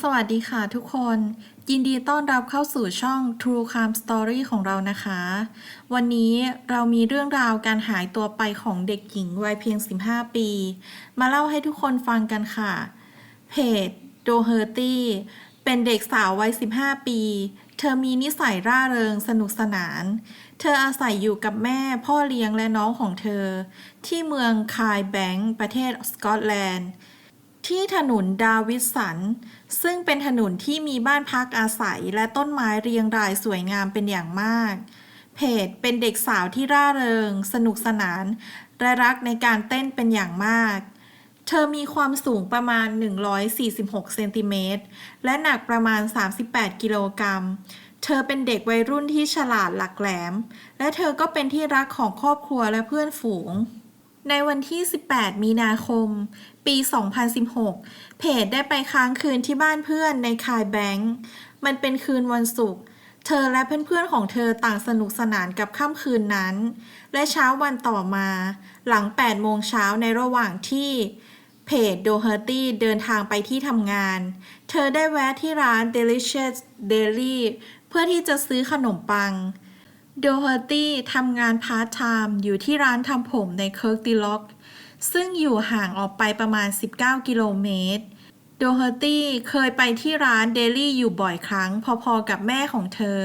สวัสดีค่ะทุกคน ยินดีต้อนรับเข้าสู่ช่อง True Crime Story ของเรานะคะ วันนี้เรามีเรื่องราวการหายตัวไปของเด็กหญิงวัยเพียง 15 ปี มาเล่าให้ทุกคนฟังกันค่ะ เพจโดเฮอร์ตี้เป็นเด็กสาววัย 15 ปี เธอมีนิสัยร่าเริงสนุกสนาน เธออาศัยอยู่กับแม่พ่อเลี้ยงและน้องของเธอ ที่เมืองคายแบงค์ประเทศสกอตแลนด์ ที่ถนนดาวิดสัน ซึ่งเป็นถนนที่มีบ้านพักอาศัยและต้นไม้เรียงรายสวยงามเป็นอย่างมาก เพจเป็นเด็กสาวที่ร่าเริง สนุกสนาน และรักในการเต้นเป็นอย่างมาก เธอมีความสูงประมาณ 146 เซนติเมตร และหนักประมาณ 38 กิโลกรัมเธอเป็นเด็กวัยรุ่นที่ฉลาดหลักแหลม และเธอก็เป็นที่รักของครอบครัวและเพื่อนฝูง ในวันที่ 18 มีนาคม ปี 2016 เพจได้ไปค้างคืนที่บ้านเพื่อนในคายแบงค์มันเป็นคืนวันศุกร์ เธอและเพื่อนๆของเธอต่างสนุกสนานกับค่ำคืนนั้น และเช้าวันต่อมา หลัง 8 โมงเช้าในระหว่างที่เพจโดเฮอร์ตี้เดินทางไปที่ทำงาน เธอได้แวะที่ร้าน Delicious Deli เพื่อที่จะซื้อขนมปัง โดเฮอร์ตี้ทำงานพาร์ทไทม์อยู่ที่ร้านทำผมในเคิร์กติล็อก ซึ่งอยู่ห่างออกไปประมาณ 19 กิโลเมตร โดเฮอร์ตี้เคยไปที่ร้านเดลี่อยู่บ่อยครั้งพอๆกับแม่ของเธอ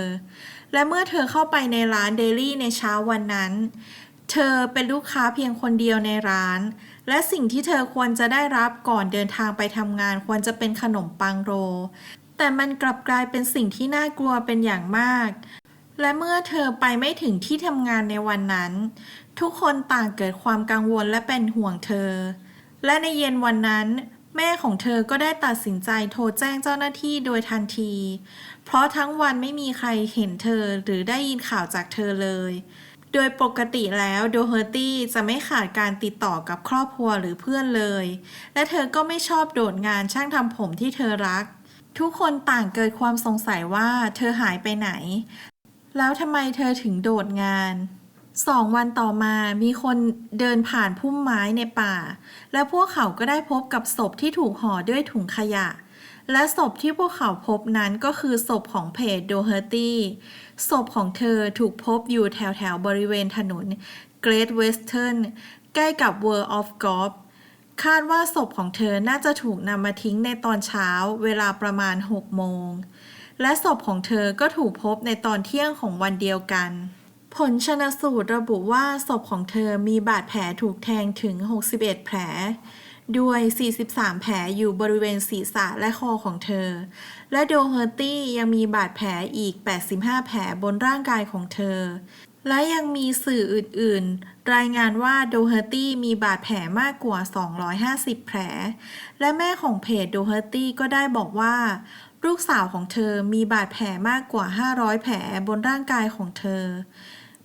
และเมื่อเธอเข้าไปในร้านเดลี่ในเช้าวันนั้น เธอเป็นลูกค้าเพียงคนเดียวในร้าน และสิ่งที่เธอควรจะได้รับก่อนเดินทางไปทำงานควรจะเป็นขนมปังโร แต่มันกลับกลายเป็นสิ่งที่น่ากลัวเป็นอย่างมาก และเมื่อเธอไปไม่ถึงที่ทำงานในวันนั้น ทุกคนต่างเกิดความกังวลและเป็นห่วงเธอ และในเย็นวันนั้น แม่ของเธอก็ได้ตัดสินใจโทรแจ้งเจ้าหน้าที่โดยทันที เพราะทั้งวันไม่มีใครเห็นเธอหรือได้ยินข่าวจากเธอเลย โดยปกติแล้วโดเฮอร์ตี้จะไม่ขาดการติดต่อกับครอบครัวหรือเพื่อนเลย และเธอก็ไม่ชอบโดดงานช่างทำผมที่เธอรักทุกคนต่างเกิดความสงสัยว่าเธอหายไปไหน แล้วทำไมเธอถึงโดดงาน สองวันต่อมามีคนเดินผ่านพุ่มไม้ในป่า และพวกเขาก็ได้พบกับศพที่ถูกห่อด้วยถุงขยะ และศพที่พวกเขาพบนั้นก็คือศพของเพจโดเฮอร์ตี้ ศพของเธอถูกพบอยู่แถวแถวๆบริเวณถนน Great Western ใกล้กับ World of Golf คาดว่าศพของเธอน่าจะถูกนำมาทิ้งในตอนเช้าเวลาประมาณ 6 โมง และศพของเธอก็ถูกพบในตอนเที่ยงของวันเดียวกัน ผลชนสูตรระบุว่าศพของเธอมีบาดแผลถูกแทงถึง 61 แผล ด้วย 43 แผลอยู่บริเวณศีรษะและคอของเธอ และโดเฮอร์ตี้ยังมีบาดแผลอีก 85 แผลบนร่างกายของเธอ และยังมีสื่ออื่น ๆ รายงานว่าโดเฮอร์ตี้มีบาดแผลมากกว่า 250 แผล และแม่ของเพจโดเฮอร์ตี้ก็ได้บอกว่า ลูกสาวของเธอมีบาดแผลมากกว่า 500 แผลบนร่างกายของเธอ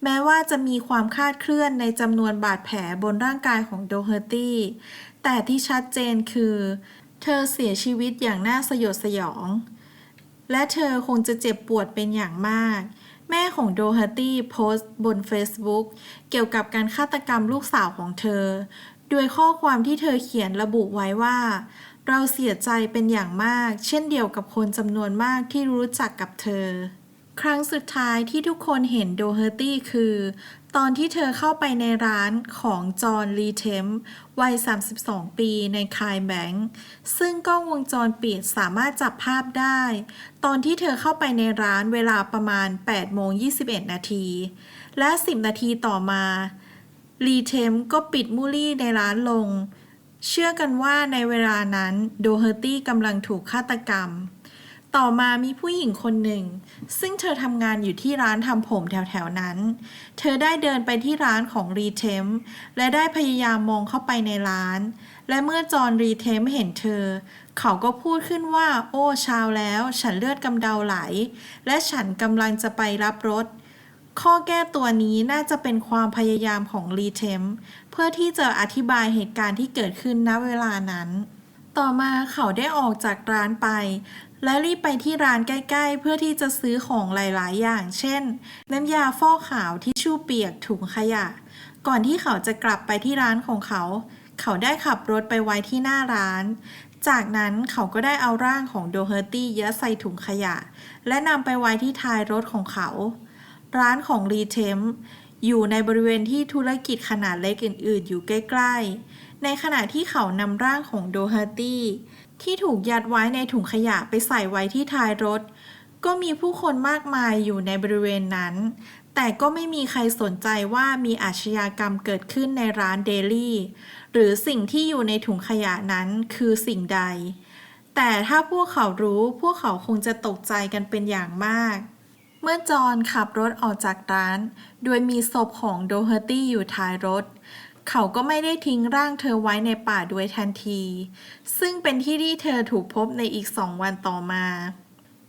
แม้ว่าจะมีความคาดเคลื่อนในจำนวนบาดแผลบนร่างกายของโดเฮอร์ตี้ แต่ที่ชัดเจนคือ เธอเสียชีวิตอย่างน่าสยดสยอง และเธอคงจะเจ็บปวดเป็นอย่างมาก แม่ของโดเฮอร์ตี้โพสต์บน Facebook เกี่ยวกับการฆาตกรรมลูกสาวของเธอ โดยข้อความที่เธอเขียนระบุไว้ว่า เราเสียใจเป็นอย่างมาก เช่นเดียวกับคนจำนวนมากที่รู้จักกับเธอ ครั้งสุดท้ายที่ทุกคนเห็นโดเฮอร์ตี้คือ ตอนที่เธอเข้าไปในร้านของจอห์นลีเทมวัย 32 ปีในคายแบงค์ซึ่งกล้องวงจรปิดสามารถจับภาพได้ ตอนที่เธอเข้าไปในร้านเวลาประมาณ8โมง21 นาที และ 10 นาทีต่อมาลีเทมก็ปิดมูลี่ในร้านลง เชื่อกันว่าในเวลานั้นโดเฮอร์ตี้กำลังถูกฆาตกรรม ต่อมามีผู้หญิงคนหนึ่ง ซึ่งเธอทำงานอยู่ที่ร้านทำผมแถวๆนั้น เธอได้เดินไปที่ร้านของรีเทมและได้พยายามมองเข้าไปในร้าน และเมื่อจอห์นรีเทมเห็นเธอ เขาก็พูดขึ้นว่า โอ้เชาวแล้ว ฉันเลือดกำเดาไหล และฉันกำลังจะไปรับรถข้อแก้ตัวนี้น่าจะเป็นความพยายามของรีเทม พื่อที่จะอธิบายเหตุการณ์ที่เกิดขึ้นณเวลานั้น ต่อมาเขาได้ออกจากร้านไป และรีบไปที่ร้านใกล้ๆ เพื่อที่จะซื้อของหลายๆ อย่าง เช่น น้ำยาฟอกขาวที่ชู่เปียกถุงขยะ ก่อนที่เขาจะกลับไปที่ร้านของเขา เขาได้ขับรถไปไว้ที่หน้าร้าน จากนั้นเขาก็ได้เอาร่างของโดเฮอร์ตี้ยัดใส่ถุงขยะ และนำไปไว้ที่ท้ายรถของเขา ร้านของรีเทม อยู่ในบริเวณที่ธุรกิจขนาดเล็กอื่น ๆ อยู่ใกล้ ๆ ในขณะที่เขานำร่างของโดเฮอร์ตี้ที่ถูกยัดไว้ในถุงขยะไปใส่ไว้ที่ท้ายรถ ก็มีผู้คนมากมายอยู่ในบริเวณนั้น แต่ก็ไม่มีใครสนใจว่ามีอาชญากรรมเกิดขึ้นในร้านเดลี่ หรือสิ่งที่อยู่ในถุงขยะนั้นคือสิ่งใด แต่ถ้าพวกเขารู้พวกเขาคงจะตกใจกันเป็นอย่างมาก มื่อจอห์นขับรถออกจากร้าน โดยมีศพของโดเฮอร์ตี้อยู่ท้ายรถ เขาก็ไม่ได้ทิ้งร่างเธอไว้ในป่าด้วยทันที ซึ่งเป็นที่ที่เธอถูกพบในอีกสองวันต่อมา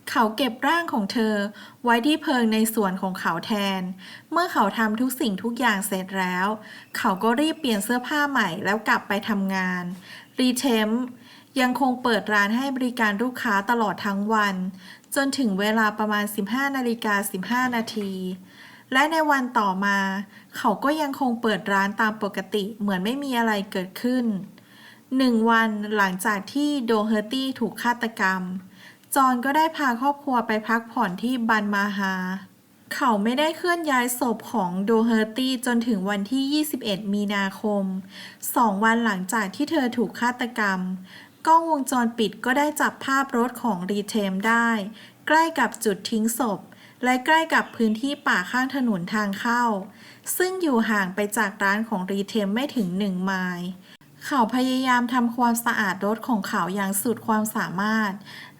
เขาเก็บร่างของเธอไว้ที่เพิงในสวนของเขาแทน เมื่อเขาทำทุกสิ่งทุกอย่างเสร็จแล้ว เขาก็รีบเปลี่ยนเสื้อผ้าใหม่แล้วกลับไปทำงาน รีเทมยังคงเปิดร้านให้บริการลูกค้าตลอดทั้งวัน จนถึงเวลาประมาณ 15นาฬิกา15 นาที และในวันต่อมา เขาก็ยังคงเปิดร้านตามปกติเหมือนไม่มีอะไรเกิดขึ้นหนึ่งวันหลังจากที่โดเฮอร์ตี้ถูกฆาตกรรม จอห์นก็ได้พาครอบครัวไปพักผ่อนที่บันมาฮา เขาไม่ได้เคลื่อนย้ายศพของโดเฮอร์ตี้จนถึงวันที่ 21 มีนาคม สองวันหลังจากที่เธอถูกฆาตกรรม กล้องวงจรปิดก็ได้จับภาพรถของรีเทมได้ ใกล้กับจุดทิ้งศพ และใกล้กับพื้นที่ป่าข้างถนนทางเข้า ซึ่งอยู่ห่างไปจากร้านของรีเทมไม่ถึงหนึ่งไมล์เขาพยายามทำความสะอาดรถของเขาอย่างสุดความสามารถ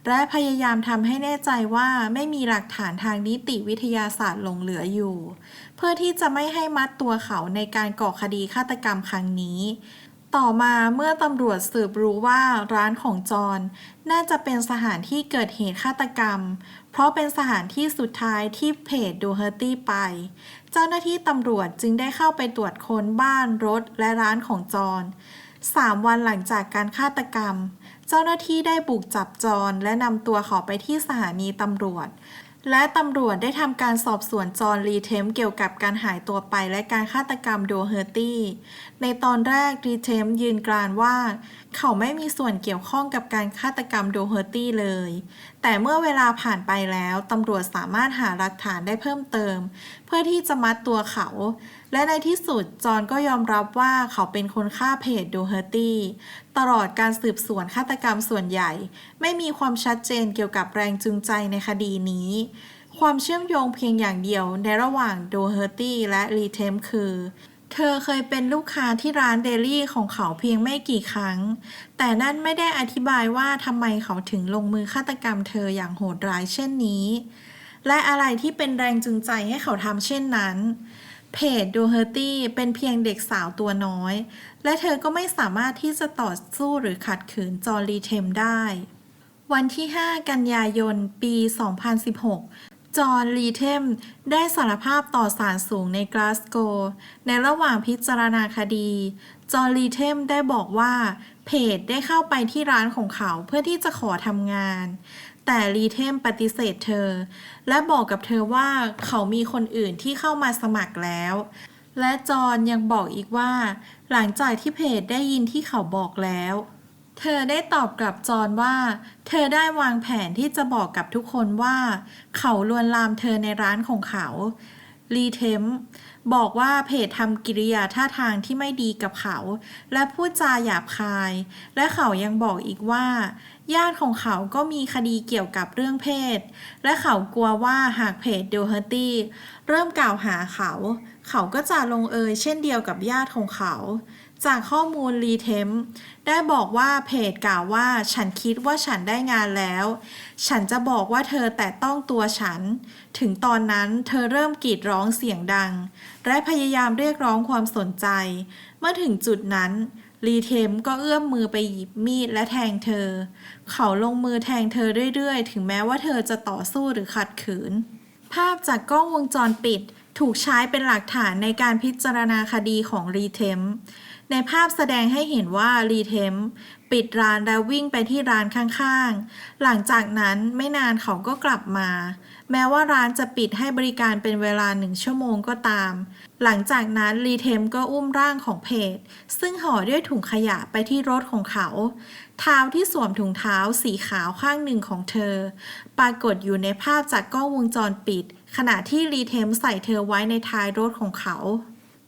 และพยายามทำให้แน่ใจว่าไม่มีหลักฐานทางนิติวิทยาศาสตร์หลงเหลืออยู่ เพื่อที่จะไม่ให้มัดตัวเขาในการก่อคดีฆาตกรรมครั้งนี้ ต่อมาเมื่อตำรวจสืบรู้ว่าร้านของจอห์นน่าจะเป็นสถานที่เกิดเหตุฆาตกรรม เพราะเป็นสถานที่สุดท้ายที่เพจดูเฮอร์ตี้ไป เจ้าหน้าที่ตำรวจจึงได้เข้าไปตรวจค้นบ้านรถและร้านของจอห์นสามวันหลังจากการฆาตกรรม เจ้าหน้าที่ได้บุกจับจอห์นและนำตัวเขาไปที่สถานีตำรวจ และตำรวจได้ทำการสอบสวนจอร์นรีเทมเกี่ยวกับการหายตัวไปและการฆาตกรรมโดเฮอร์ตี้ ในตอนแรกรีเทมยืนกรานว่า เขาไม่มีส่วนเกี่ยวข้องกับการฆาตกรรมโดเฮอร์ตี้เลยแต่เมื่อเวลาผ่านไปแล้วตำรวจสามารถหาหลักฐานได้เพิ่มเติม เพื่อที่จะมัดตัวเขา และในที่สุดจอห์นก็ยอมรับว่าเขาเป็นคนฆ่าเพจโดเฮอร์ตี้ตลอดการสืบสวนฆาตกรรมส่วนใหญ่ ไม่มีความชัดเจนเกี่ยวกับแรงจูงใจในคดีนี้ ความเชื่อมโยงเพียงอย่างเดียวในระหว่างโดเฮอร์ตี้และรีเทมคือ เธอเคยเป็นลูกค้าที่ร้านเดลี่ของเขาเพียงไม่กี่ครั้ง แต่นั่นไม่ได้อธิบายว่าทำไมเขาถึงลงมือฆาตกรรมเธออย่างโหดร้ายเช่นนี้ และอะไรที่เป็นแรงจูงใจให้เขาทำเช่นนั้น เพจดูเฮอร์ตี้เป็นเพียงเด็กสาวตัวน้อย และเธอก็ไม่สามารถที่จะต่อสู้หรือขัดขืนจอร์รีเทมได้ วันที่ 5 กันยายน ปี 2016 จอห์นรีเทม ได้สารภาพต่อศาลสูงในกลาสโกว์ในระหว่างพิจารณาคดี จอห์นรีเทมได้บอกว่า เพจได้เข้าไปที่ร้านของเขาเพื่อที่จะขอทำงาน แต่รีเทมปฏิเสธเธอ และบอกกับเธอว่าเขามีคนอื่นที่เข้ามาสมัครแล้ว และจอห์นยังบอกอีกว่า หลังจากที่เพจได้ยินที่เขาบอกแล้ว เธอได้ตอบกลับจอนว่า เธอได้วางแผนที่จะบอกกับทุกคนว่า เขาลวนลามเธอในร้านของเขารีเทมบอกว่าเพจทำกิริยาท่าทางที่ไม่ดีกับเขา และพูดจาหยาบคาย และเขายังบอกอีกว่า ญาติของเขาก็มีคดีเกี่ยวกับเรื่องเพศ และเขากลัวว่าหากเพจโดเฮอร์ตี้เริ่มกล่าวหาเขา เขาก็จะลงเอยเช่นเดียวกับญาติของเขา จากข้อมูลรีเทมได้บอกว่าเพจกล่าวว่า ฉันคิดว่าฉันได้งานแล้ว ฉันจะบอกว่าเธอแตะต้องตัวฉัน ถึงตอนนั้นเธอเริ่มกรีดร้องเสียงดัง และพยายามเรียกร้องความสนใจ เมื่อถึงจุดนั้นรีเทมก็เอื้อมมือไปหยิบมีดและแทงเธอ เขาลงมือแทงเธอเรื่อยๆ ถึงแม้ว่าเธอจะต่อสู้หรือขัดขืน ภาพจากกล้องวงจรปิดถูกใช้เป็นหลักฐานในการพิจารณาคดีของรีเทม ในภาพแสดงให้เห็นว่ารีเทมปิดร้านแล้ววิ่งไปที่ร้านข้างๆ หลังจากนั้นไม่นานเขาก็กลับมา แม้ว่าร้านจะปิดให้บริการเป็นเวลาหนึ่งชั่วโมงก็ตาม หลังจากนั้นรีเทมก็อุ้มร่างของเพจซึ่งห่อด้วยถุงขยะไปที่รถของเขา เท้าที่สวมถุงเท้าสีขาวข้างหนึ่งของเธอ ปรากฏอยู่ในภาพจากกล้องวงจรปิด ขณะที่รีเทมใส่เธอไว้ในท้ายรถของเขา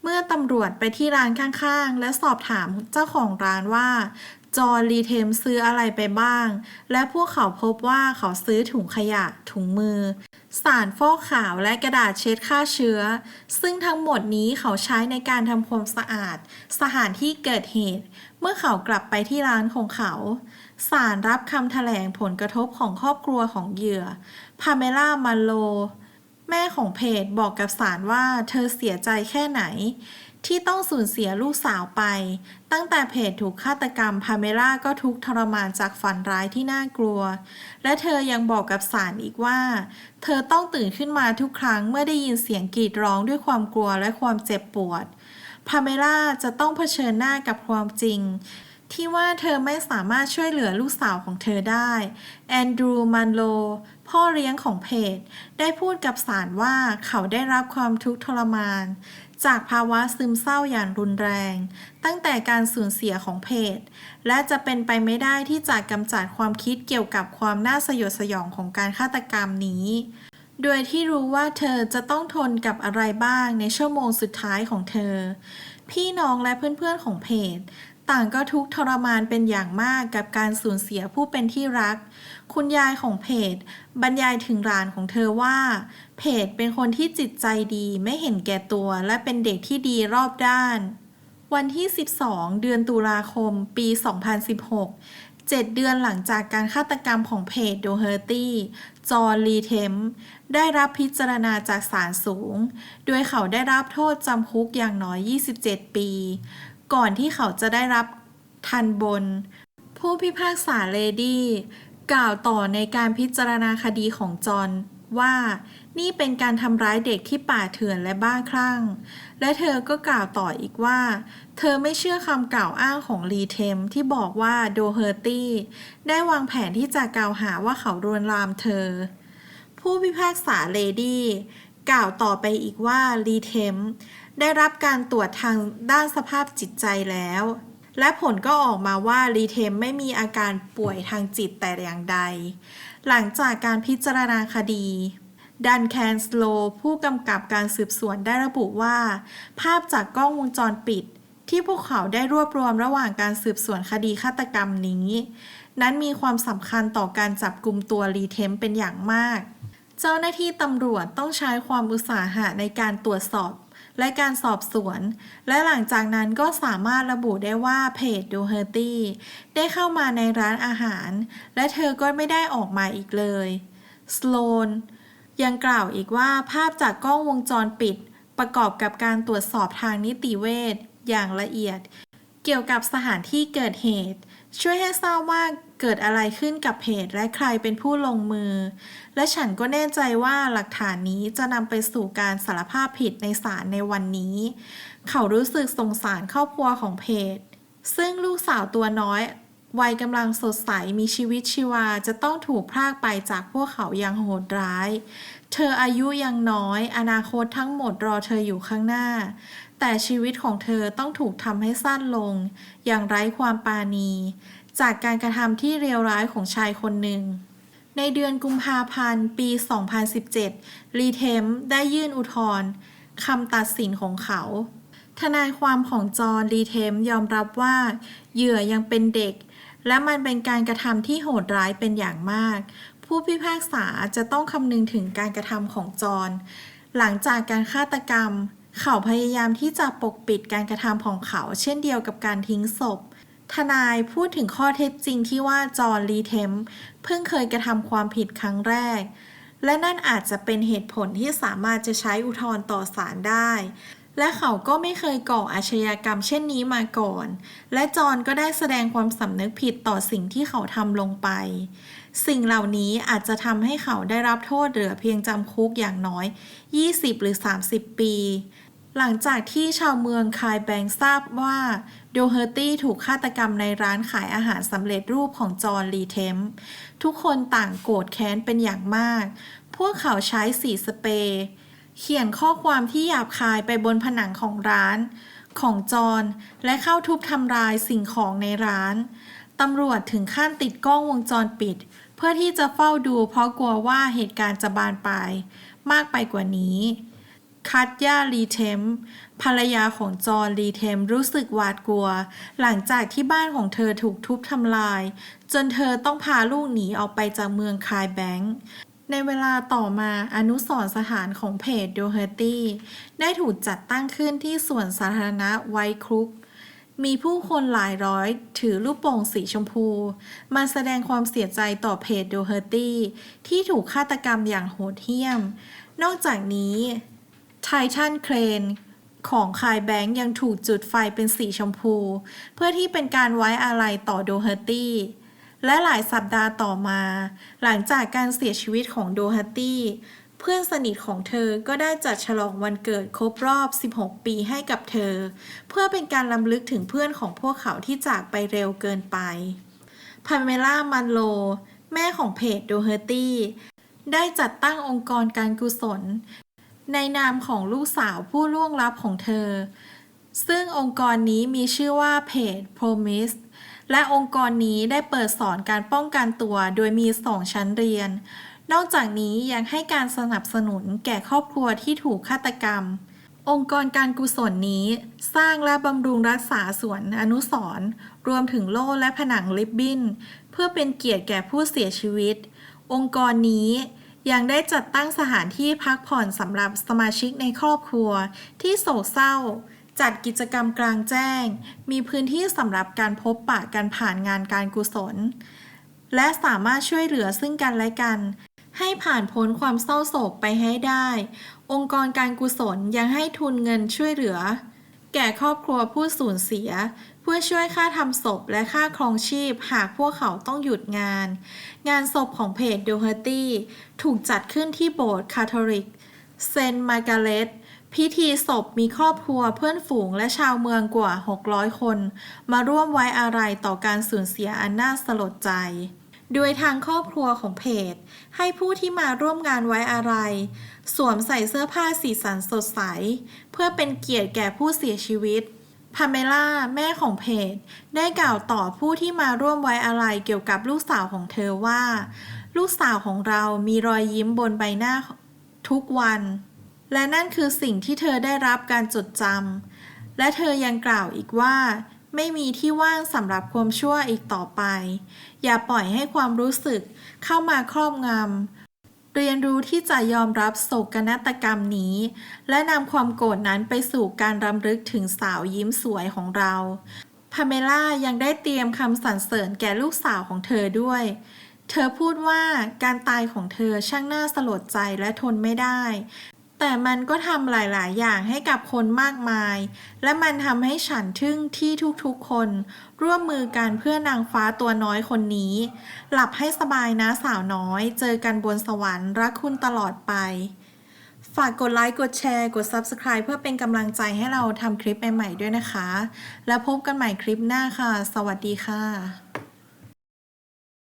เมื่อตำรวจไปที่ร้านข้างๆ และสอบถามเจ้าของร้านว่า จอห์นรีเทมซื้ออะไรไปบ้าง และพวกเขาพบว่าเขาซื้อถุงขยะ ถุงมือ สารฟอกขาวและกระดาษเช็ดฆ่าเชื้อ ซึ่งทั้งหมดนี้เขาใช้ในการทำความสะอาด สถานที่เกิดเหตุ เมื่อเขากลับไปที่ร้านของเขาศาลรับคำแถลงผลกระทบของครอบครัวของเหยื่อ พาเมล่ามาโล แม่ของเพจบอกกับศาลว่าเธอเสียใจแค่ไหน ที่ต้องสูญเสียลูกสาวไป ตั้งแต่เพจถูกฆาตกรรมพาเมล่าก็ทุกทรมานจากฝันร้ายที่น่ากลัว และเธอยังบอกกับศาลอีกว่า เธอต้องตื่นขึ้นมาทุกครั้งเมื่อได้ยินเสียงกรีดร้องด้วยความกลัวและความเจ็บปวดพาเมล่าจะต้องเผชิญหน้ากับความจริง ที่ว่าเธอไม่สามารถช่วยเหลือลูกสาวของเธอได้ แอนดรูมันโล พ่อเลี้ยงของเพจ ได้พูดกับศาลว่าเขาได้รับความทุกข์ทรมาน จากภาวะซึมเศร้าอย่างรุนแรง ตั้งแต่การสูญเสียของเพจ และจะเป็นไปไม่ได้ที่จะกำจัดความคิดเกี่ยวกับความน่าสยดสยองของการฆาตกรรมนี้โดยที่รู้ว่าเธอจะต้องทนกับอะไรบ้างในชั่วโมงสุดท้ายของเธอ พี่น้องและเพื่อนๆของเพจ ต่างก็ทุกทรมานเป็นอย่างมากกับการสูญเสียผู้เป็นที่รัก คุณยายของเพจบรรยายถึงหลานของเธอว่า เพจเป็นคนที่จิตใจดีไม่เห็นแก่ตัว และเป็นเด็กที่ดีรอบด้าน วันที่ 12 เดือนตุลาคม ปี 2016เจ็ดเดือนหลังจากการฆาตกรรมของเพจโดเฮอร์ตี้ จอห์ลีเทม ได้รับพิจารณาจากศาลสูง โดยเขาได้รับโทษจำคุกอย่างน้อย 27 ปี ก่อนที่เขาจะได้รับทันบน ผู้พิพากษาเลดี้กล่าวต่อในการพิจารณาคดีของจอห์นว่านี่เป็นการทำร้ายเด็กที่ป่าเถื่อนและบ้าคลั่ง และเธอก็กล่าวต่ออีกว่า เธอไม่เชื่อคำกล่าวอ้างของลีเทมที่บอกว่าโดเฮอร์ตี้ ได้วางแผนที่จะกล่าวหาว่าเขารวนลามเธอ ผู้พิพากษาเลดี้กล่าวต่อไปอีกว่าลีเทม ได้รับการตรวจทางด้านสภาพจิตใจแล้ว และผลก็ออกมาว่าลีเทมไม่มีอาการป่วยทางจิตแต่อย่างใด หลังจากการพิจารณาคดีดันแคนสโลผู้กำกับการสืบสวนได้ระบุว่า ภาพจากกล้องวงจรปิด ที่พวกเขาได้รวบรวมระหว่างการสืบสวนคดีฆาตกรรมนี้ นั้นมีความสำคัญต่อการจับกลุ่มตัวรีเทมเป็นอย่างมาก เจ้าหน้าที่ตำรวจต้องใช้ความอุตสาหะในการตรวจสอบ และการสอบสวน และหลังจากนั้นก็สามารถระบุได้ว่าเพจดูเฮอร์ตี้ได้เข้ามาในร้านอาหาร และเธอก็ไม่ได้ออกมาอีกเลยสโลนยังกล่าวอีกว่าภาพจากกล้องวงจรปิด ประกอบกับการตรวจสอบทางนิติเวชอย่างละเอียด กี่ยวกับสถานที่เกิดเหตุ ช่วยให้ทราบว่าเกิดอะไรขึ้นกับเพจและใครเป็นผู้ลงมือ และฉันก็แน่ใจว่าหลักฐานนี้จะนำไปสู่การสารภาพผิดในศาลในวันนี้ เขารู้สึกสงสารครอบครัวของเพจ ซึ่งลูกสาวตัวน้อยวัยกำลังสดใสมีชีวิตชีวาจะต้องถูกพรากไปจากพวกเขาอย่างโหดร้าย เธออายุยังน้อย อนาคตทั้งหมดรอเธออยู่ข้างหน้า แต่ชีวิตของเธอต้องถูกทำให้สั้นลง อย่างไร้ความปราณี จากการกระทำที่เลวร้ายของชายคนหนึ่ง ในเดือนกุมภาพันธ์ ปี 2017 รีเทมได้ยื่นอุทธรณ์คำตัดสินของเขา ทนายความของจอห์นรีเทมยอมรับว่า เหยื่อยังเป็นเด็ก และมันเป็นการกระทำที่โหดร้ายเป็นอย่างมาก ผู้พิพากษาจะต้องคำนึงถึงการกระทำของจอห์นหลังจากการฆาตกรรม เขาพยายามที่จะปกปิดการกระทำของเขาเช่นเดียวกับการทิ้งศพ ทนายพูดถึงข้อเท็จจริงที่ว่าจอห์นรีเทมเพิ่งเคยกระทำความผิดครั้งแรก และนั่นอาจจะเป็นเหตุผลที่สามารถจะใช้อุทธรณ์ต่อศาลได้ และเขาก็ไม่เคยก่ออาชญากรรมเช่นนี้มาก่อน และจอห์นก็ได้แสดงความสำนึกผิดต่อสิ่งที่เขาทำลงไป สิ่งเหล่านี้อาจจะทำให้เขาได้รับโทษเหลือเพียงจำคุกอย่างน้อย 20 หรือ 30 ปี หลังจากที่ชาวเมืองคายแบงทราบว่าโดเฮอร์ตี้ถูกฆาตกรรมในร้านขายอาหารสำเร็จรูปของจอห์นลีเทมทุกคนต่างโกรธแค้นเป็นอย่างมาก พวกเขาใช้สีสเปรย์เขียนข้อความที่หยาบคายไปบนผนังของร้านของจอห์นและเข้าทุบทำลายสิ่งของในร้าน ตำรวจถึงขั้นติดกล้องวงจรปิด เพื่อที่จะเฝ้าดูเพราะกลัวว่าเหตุการณ์จะบานปลายมากไปกว่านี้คัตยาลีเทมภรรยาของจอห์นลีเทมรู้สึกหวาดกลัว หลังจากที่บ้านของเธอถูกทุบทำลาย จนเธอต้องพาลูกหนีออกไปจากเมืองคายแบงค์ในเวลาต่อมาอนุสรสถานของเพจโดเฮอร์ตี้ ได้ถูกจัดตั้งขึ้นที่สวนสาธารณะไวท์ครุก มีผู้คนหลายร้อย ถือลูกโป่งสีชมพู มาแสดงความเสียใจต่อเพจโดเฮอร์ตี้ ที่ถูกฆาตกรรมอย่างโหดเหี้ยม นอกจากนี้ไททันเครนของคายแบงค์ยังถูกจุดไฟเป็นสีชมพู เพื่อที่เป็นการไว้อาลัยต่อโดเฮอร์ตี้ และหลายสัปดาห์ต่อมา หลังจากการเสียชีวิตของโดฮัตตี้ เพื่อนสนิทของเธอก็ได้จัดฉลองวันเกิดครบรอบ 16 ปีให้กับเธอ เพื่อเป็นการล้ำลึกถึงเพื่อนของพวกเขาที่จากไปเร็วเกินไป พาเมล่ามันโล แม่ของเพจโดเฮอร์ตี้ ได้จัดตั้งองค์กรการกุศล ในนามของลูกสาวผู้ล่วงลับของเธอ ซึ่งองค์กรนี้มีชื่อว่าเพจ Promise และองค์กรนี้ได้เปิดสอนการป้องกันตัวโดยมีสองชั้นเรียน นอกจากนี้ยังให้การสนับสนุนแก่ครอบครัวที่ถูกฆาตกรรม องค์กรการกุศลนี้สร้างและบำรุงรักษาสวนอนุสรณ์รวมถึงโล่และผนังริบบิ้น เพื่อเป็นเกียรติแก่ผู้เสียชีวิต องค์กรนี้ยังได้จัดตั้งสถานที่พักผ่อนสำหรับสมาชิกในครอบครัวที่โศกเศร้า จัดกิจกรรมกลางแจ้ง มีพื้นที่สำหรับการพบปะกันผ่านงานการกุศล และสามารถช่วยเหลือซึ่งกันและกัน ให้ผ่านพ้นความเศร้าโศกไปให้ได้ องค์กรการกุศลยังให้ทุนเงินช่วยเหลือ แก่ครอบครัวผู้สูญเสีย เพื่อช่วยค่าทำศพและค่าครองชีพหากพวกเขาต้องหยุดงาน งานศพของเพจโดเฮอร์ตี้ถูกจัดขึ้นที่โบสถ์คาทอลิกเซนต์มาร์กาเร็ตพิธีศพมีครอบครัวเพื่อนฝูงและชาวเมืองกว่า 600 คน มาร่วมไว้อาลัยต่อการสูญเสียอันน่าสลดใจ โดยทางครอบครัวของเพจ ให้ผู้ที่มาร่วมงานไว้อาลัยสวมใส่เสื้อผ้าสีสันสดใส เพื่อเป็นเกียรติแก่ผู้เสียชีวิตพาเมล่าแม่ของเพจ ได้กล่าวต่อผู้ที่มาร่วมไว้อาลัยเกี่ยวกับลูกสาวของเธอว่า ลูกสาวของเรามีรอยยิ้มบนใบหน้าทุกวัน และนั่นคือสิ่งที่เธอได้รับการจดจำและเธอยังกล่าวอีกว่า ไม่มีที่ว่างสำหรับความชั่วอีกต่อไป อย่าปล่อยให้ความรู้สึกเข้ามาครอบงำ เรียนรู้ที่จะยอมรับโศกนาฏกรรมนี้ และนำความโกรธนั้นไปสู่การรำลึกถึงสาวยิ้มสวยของเรา พาเมล่ายังได้เตรียมคำสรรเสริญแก่ลูกสาวของเธอด้วย เธอพูดว่าการตายของเธอช่างน่าสลดใจและทนไม่ได้ แต่มันก็ทำหลาย ๆ อย่างให้กับคนมากมาย และมันทำให้ฉันทึ่งที่ทุกๆ คน ร่วมมือกันเพื่อนางฟ้าตัวน้อยคนนี้ หลับให้สบายนะสาวน้อย เจอกันบนสวรรค์รักคุณตลอดไป ฝากกดไลค์ กดแชร์ กด Subscribe เพื่อเป็นกำลังใจให้เราทำคลิปใหม่ ๆ ด้วยนะคะ แล้วพบกันใหม่คลิปหน้าค่ะ สวัสดีค่ะ